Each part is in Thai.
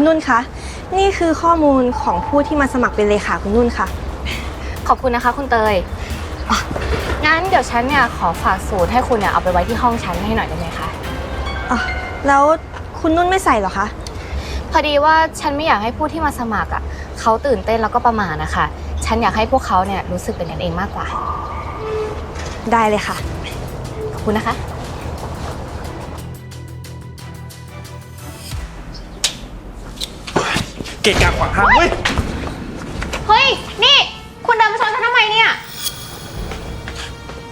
คุณนุ่นคะ นี่คือข้อมูลของผู้ที่มาสมัครเป็นเลขาคุณนุ่นค่ะ ขอบคุณนะคะ คุณเตยอะงั้นเดี๋ยวฉันเนี่ยขอฝากสูตรให้คุณเนี่ยเอาไปไว้ที่ห้องฉันให้หน่อยได้ไหมคะ อะแล้วคุณนุ่นไม่ใส่เหรอคะ พอดีว่าฉันไม่อยากให้ผู้ที่มาสมัครอะเขาตื่นเต้นแล้วก็ประมาทนะคะ ฉันอยากให้พวกเขาเนี่ยรู้สึกเป็นกันเองมากกว่า ได้เลยค่ะ ขอบคุณนะคะ เกะกะขวางทางเว้ย เฮ้ย นี่ คุณเดินมาชนฉันทำไมเนี่ย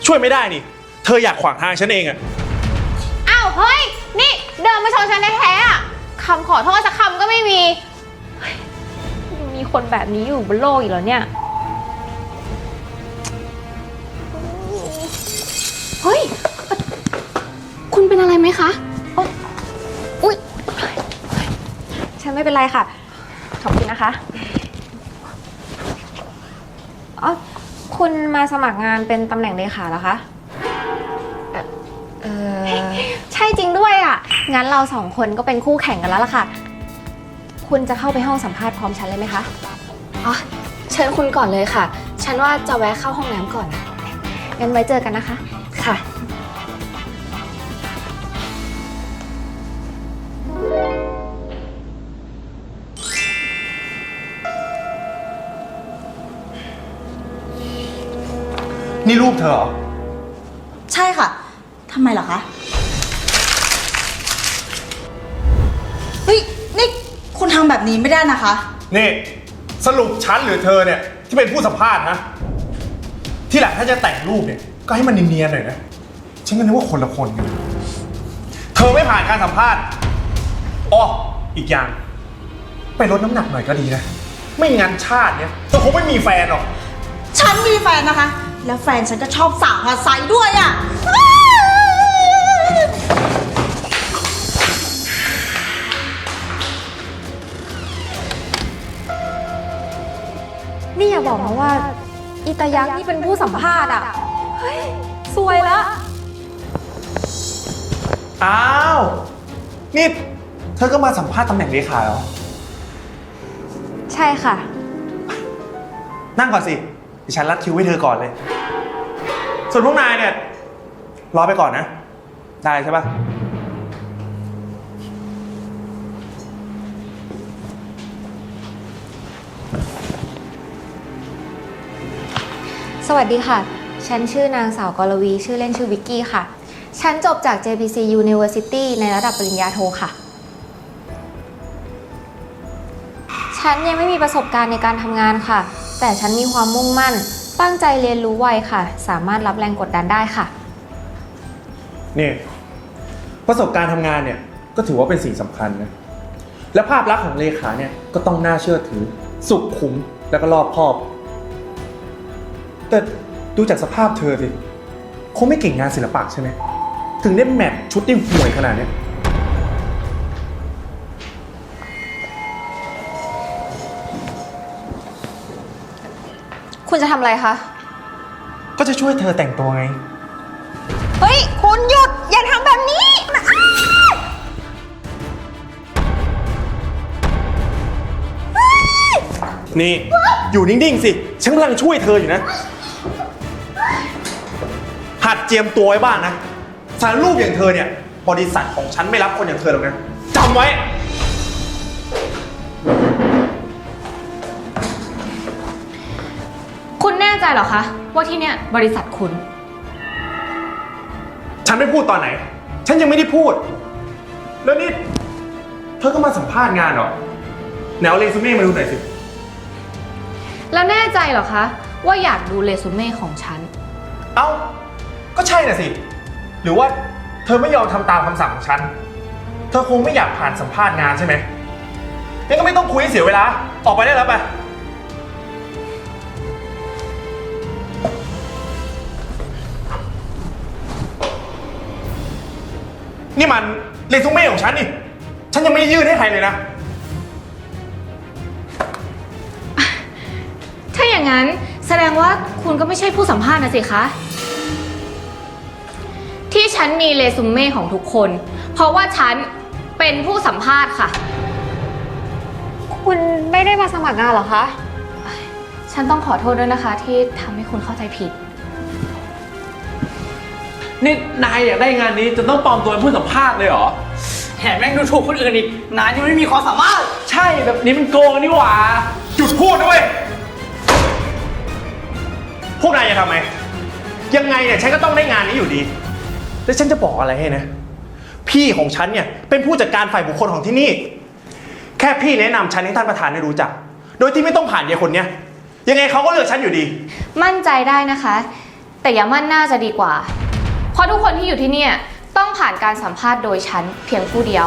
ช่วยไม่ได้นี่ เธออยากขวางทางฉันเองอะอ้าว เฮ้ย นี่ เดินมาชนฉันแท้ๆอะคำขอโทษสักคำก็ไม่มีเฮ้ยยังมีคนแบบนี้อยู่บนโลกอีกเหรอเนี่ย เฮ้ยเอ่อคุณเป็นอะไรไหมคะเอ้ยอุ้ยฉันไม่เป็นไรค่ะขอบคุณ นะคะอ๋อคุณมาสมัครงานเป็นตำแหน่งเลขาเหรอคะเอ่อเออใช่จริงด้วยอะ งั้นเราสองคนก็เป็นคู่แข่งกันแล้วล่ะค่ะ คุณจะเข้าไปห้องสัมภาษณ์พร้อมฉันเลยไหมคะ อ๋อ เชิญคุณก่อนเลยค่ะ ฉันว่าจะแวะเข้าห้องน้ำก่อน งั้นไว้เจอกันนะคะ ค่ะ นี่รูปเธอเหรอ ใช่ค่ะ ทำไมเหรอคะ เฮ้ย นี่คุณทำแบบนี้ไม่ได้นะคะ นี่ สรุปฉันหรือเธอเนี่ยที่เป็นผู้สัมภาษณ์นะ ที่หลังถ้าจะแต่งรูปเนี่ย ก็ให้มันเนียนๆหน่อยนะ ฉันก็นึกว่าคนละคนกันเธอไม่ผ่านการสัมภาษณ์อ๋ออีกอย่าง ไปลดน้ำหนักหน่อยก็ดีนะ ไม่งั้นชาติเนี่ยเธอคงไม่มีแฟนหรอก ฉันมีแฟนนะคะ แล้วแฟนฉันก็ชอบสาวหาไซด์ด้วยอะ่ะนี่อย่าบอกนะว่า อิตายักษ์นี่เป็นผู้สัมภาษณ์อะ เฮ้ยสวยละ อ้าว นี่ เธอก็มาสัมภาษณ์ตำแหน่งเลขาเหรอ ใช่ค่ะ นั่งก่อนสิดิฉันรัดคิวให้เธอก่อนเลย ส่วนพวกนายเนี่ย รอไปก่อนนะ ได้ใช่ปะสวัสดีค่ะ ฉันชื่อนางสาวกรวี ชื่อเล่นชื่อวิกกี้ค่ะ ฉันจบจาก JPC University ในระดับปริญญาโทค่ะ ฉันยังไม่มีประสบการณ์ในการทำงานค่ะ แต่ฉันมีความมุ่งมั่น ตั้งใจเรียนรู้ไวค่ะ สามารถรับแรงกดดันได้ค่ะ นี่ประสบการณ์ทำงานเนี่ยก็ถือว่าเป็นสิ่งสำคัญนะและภาพลักษณ์ของเลขาเนี่ยก็ต้องน่าเชื่อถือ สุขุมแล้วก็รอบคอบ แต่ดูจากสภาพเธอสิคงไม่เก่งงานศิลปะใช่ไหมถึงได้แมทชุดที่ห่วยขนาดเนี้ย คุณจะทำอะไรคะ ก็จะช่วยเธอแต่งตัวไง เฮ้ย คุณหยุด อย่าทำแบบนี้นะอ้านี่ อยู่นิ่ง ๆ สิ ฉันกำลังช่วยเธออยู่นะ หัดเจียมตัวไว้บ้างนะสารรูปอย่างเธอเนี่ย บริษัทของฉันไม่รับคนอย่างเธอหรอกนะจำไว้ เหรอคะ ว่าที่เนี่ยบริษัทคุณ ฉันไม่พูดตอนไหน ฉันยังไม่ได้พูด แล้วนี่ เธอก็มาสัมภาษณ์งานเหรอแนวเรซูเม่มาดูหน่อยสิ แล้วแน่ใจเหรอคะ ว่าอยากดูเรซูเม่ของฉัน เอ้า ก็ใช่น่ะสิ หรือว่าเธอไม่ยอมทำตามคำสั่งของฉัน เธอคงไม่อยากผ่านสัมภาษณ์งานใช่ไหมงั้นก็ไม่ต้องคุยให้เสียเวลา ออกไปได้แล้วไป นี่มันเรซูเม่ของฉันนี่ ฉันยังไม่ได้ยื่นให้ใครเลยนะ ถ้าอย่างนั้นแสดงว่าคุณก็ไม่ใช่ผู้สัมภาษณ์นะสิคะ ที่ฉันมีเรซูเม่ของทุกคน เพราะว่าฉันเป็นผู้สัมภาษณ์ค่ะ คุณไม่ได้มาสมัครงานเหรอคะ ฉันต้องขอโทษด้วยนะคะ ที่ทำให้คุณเข้าใจผิด นี่นายอยากได้งานนี้จะต้องปลอมตัวเป็นผู้สัมภาษณ์เลยเหรอ แถมแม่งดูถูกคนอื่นอีกนายนี่ไม่มีความสามารถ ใช่แบบนี้มันโกงนี่หว่า หยุดพูดด้วย พวกนายจะทำไม ยังไงเนี่ยฉันก็ต้องได้งานนี้อยู่ดีแล้วฉันจะบอกอะไรให้นะ พี่ของฉันเนี่ยเป็นผู้จัดการฝ่ายบุคคลของที่นี่ แค่พี่แนะนำฉันให้ท่านประธานได้รู้จัก โดยที่ไม่ต้องผ่านยายคนเนี้ย ยังไงเขาก็เลือกฉันอยู่ดี มั่นใจได้นะคะ แต่อย่ามั่นหน้าจะดีกว่าเพ ราะทุกคนที่อยู่ที่เนี่ยต้องผ่านการสัมภาษณ์โดยฉันเพียงผู้เดียว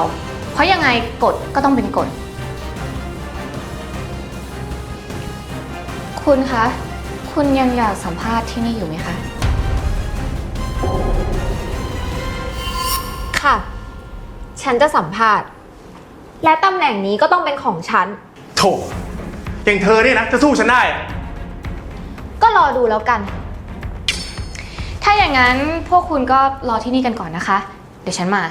เพราะยังไงกฎก็ต้องเป็นกฎ คุณคะ คุณยังอยากสัมภาษณ์ที่นี่อยู่ไหมคะ ค่ะ ฉันจะสัมภาษณ์ และตำแหน่งนี้ก็ต้องเป็นของฉัน โถอย่างเธอเนี่ยนะจะสู้ฉันได้อะก็รอดูแล้วกันถ้าอย่างนั้นพวกคุณก็รอที่นี่กันก่อนนะคะ เดี๋ยวฉันมา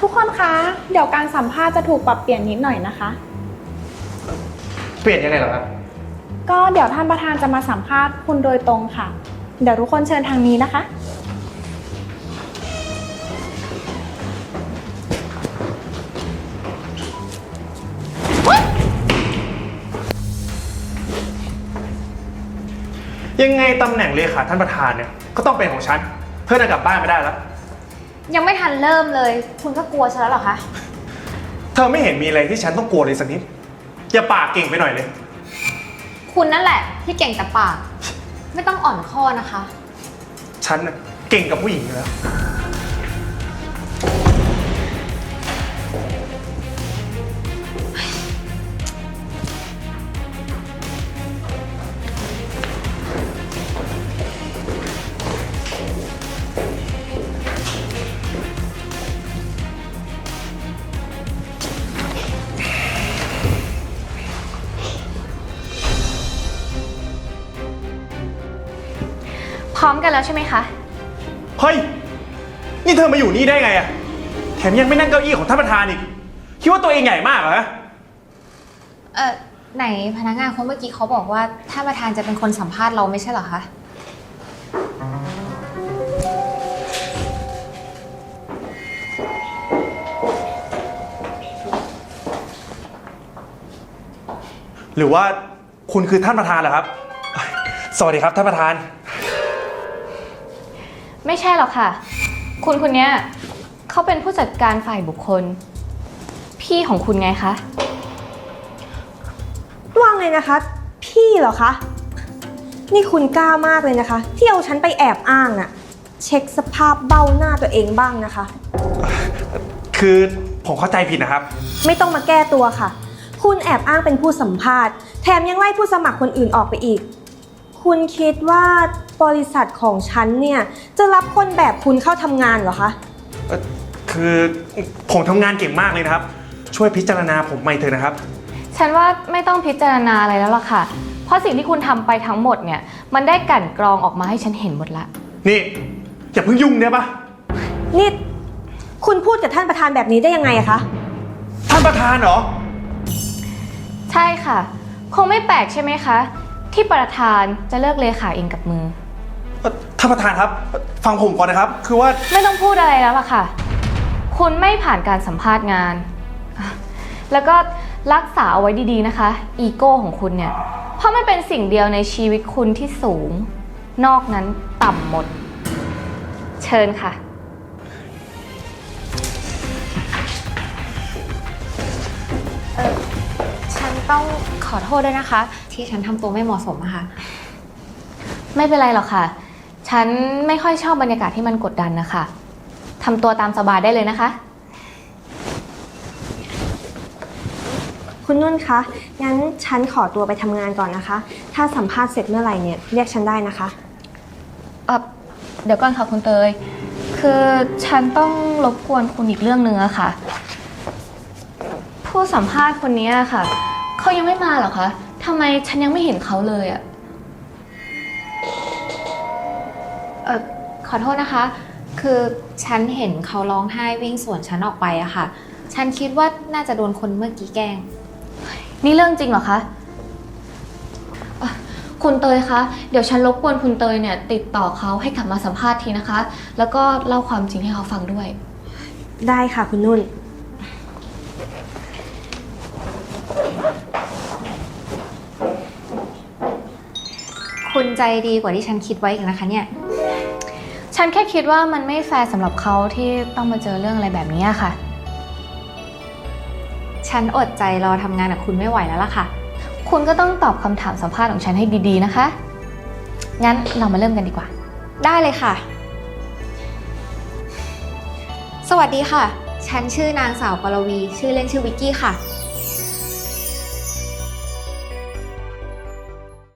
ทุกคนคะ เดี๋ยวการสัมภาษณ์จะถูกปรับเปลี่ยนนิดหน่อยนะคะ เปลี่ยนยังไงเหรอครับ ก็เดี๋ยวท่านประธานจะมาสัมภาษณ์คุณโดยตรงค่ะ เดี๋ยวทุกคนเชิญทางนี้นะคะ ยังไงตำแหน่งเลขาท่านประธานเนี่ยก็ต้องเป็นของฉันเธอน่ะกลับบ้านไม่ได้แล้ว ยังไม่ทันเริ่มเลย คุณก็กลัวฉันแล้วเหรอคะ เธอไม่เห็นมีอะไรที่ฉันต้องกลัวเลยสักนิด อย่าปากเก่งไปหน่อยเลย คุณนั่นแหละที่เก่งแต่ปาก ไม่ต้องอ่อนข้อนะคะ ฉันน่ะเก่งกับผู้หญิงอยู่แล้ว พร้อมกันแล้วใช่ไหมคะ เฮ้ย นี่เธอมาอยู่นี่ได้ไงอะแถมยังไม่นั่งเก้าอี้ของท่านประธานอีก คิดว่าตัวเองใหญ่มากเหรอฮะเออไหนพนักงานคนเมื่อกี้เขาบอกว่าท่านประธานจะเป็นคนสัมภาษณ์เราไม่ใช่เหรอคะ หรือว่าคุณคือท่านประธานเหรอครับ สวัสดีครับท่านประธาน ไม่ใช่หรอกค่ะ คุณคนเนี้ยเขาเป็นผู้จัดการฝ่ายบุคคล พี่ของคุณไงคะ ว่าไงนะคะ พี่เหรอคะ นี่คุณกล้ามากเลยนะคะ ที่เอาฉันไปแอบอ้างอะเช็คสภาพเบ้าหน้าตัวเองบ้างนะคะ คือผมเข้าใจผิดนะครับ ไม่ต้องมาแก้ตัวค่ะ คุณแอบอ้างเป็นผู้สัมภาษณ์ แถมยังไล่ผู้สมัครคนอื่นออกไปอีก คุณคิดว่า บริษัทของฉันเนี่ย จะรับคนแบบคุณเข้าทำงานเหรอคะ เอ่อคือผมทำงานเก่งมากเลยนะครับ ช่วยพิจารณาผมใหม่เถอะนะครับ ฉันว่าไม่ต้องพิจารณาอะไรแล้วล่ะค่ะ เพราะสิ่งที่คุณทำไปทั้งหมดเนี่ย มันได้กลั่นกรองออกมาให้ฉันเห็นหมดละ นี่ อย่าเพิ่งยุ่งได้ปะนี่ คุณพูดกับท่านประธานแบบนี้ได้ยังไงอะคะ ท่านประธานเหรอ ใช่ค่ะ คงไม่แปลกใช่ไหมคะ ที่ประธานจะเลิกเลขาเองกับมือเอ่อท่านประธานครับ ฟังผมก่อนนะครับ คือว่า ไม่ต้องพูดอะไรแล้วล่ะค่ะ คุณไม่ผ่านการสัมภาษณ์งานอะแล้วก็รักษาเอาไว้ดีๆนะคะ อีโก้ของคุณเนี่ย เพราะมันเป็นสิ่งเดียวในชีวิตคุณที่สูง นอกนั้นต่ำหมด เชิญค่ะฉันต้องขอโทษด้วยนะคะ ที่ฉันทำตัวไม่เหมาะสมอะค่ะ ไม่เป็นไรหรอกค่ะ ฉันไม่ค่อยชอบบรรยากาศที่มันกดดันนะคะ ทำตัวตามสบายได้เลยนะคะ คุณนุ่นคะ งั้นฉันขอตัวไปทำงานก่อนนะคะ ถ้าสัมภาษณ์เสร็จเมื่อไหร่เนี่ยเรียกฉันได้นะคะ เอ่อเดี๋ยวก่อนค่ะคุณเตย คือฉันต้องรบกวนคุณอีกเรื่องหนึ่งอะค่ะ ผู้สัมภาษณ์คนนี้อะค่ะ เขายังไม่มาเหรอคะทำไมฉันยังไม่เห็นเขาเลยอะ อขอโทษนะคะ คือฉันเห็นเขาร้องไห้วิ่งสวนฉันออกไปอะค่ะ ฉันคิดว่าน่าจะโดนคนเมื่อกี้แกล้ง นี่เรื่องจริงเหรอคะเอ่อคุณเตยคะ เดี๋ยวฉันรบกวนคุณเตยเนี่ยติดต่อเขาให้กลับมาสัมภาษณ์ทีนะคะ แล้วก็เล่าความจริงให้เขาฟังด้วย ได้ค่ะคุณนุ่น คุณใจดีกว่าที่ฉันคิดไว้อีกนะคะเนี่ย ฉันแค่คิดว่ามันไม่แฟร์สำหรับเขาที่ต้องมาเจอเรื่องอะไรแบบนี้ค่ะ ฉันอดใจรอทำงานกับคุณไม่ไหวแล้วล่ะค่ะ คุณก็ต้องตอบคำถามสัมภาษณ์ของฉันให้ดีๆนะคะ งั้นเรามาเริ่มกันดีกว่า ได้เลยค่ะ สวัสดีค่ะ ฉันชื่อนางสาวปรวี ชื่อเล่นชื่อวิกกี้ค่ะ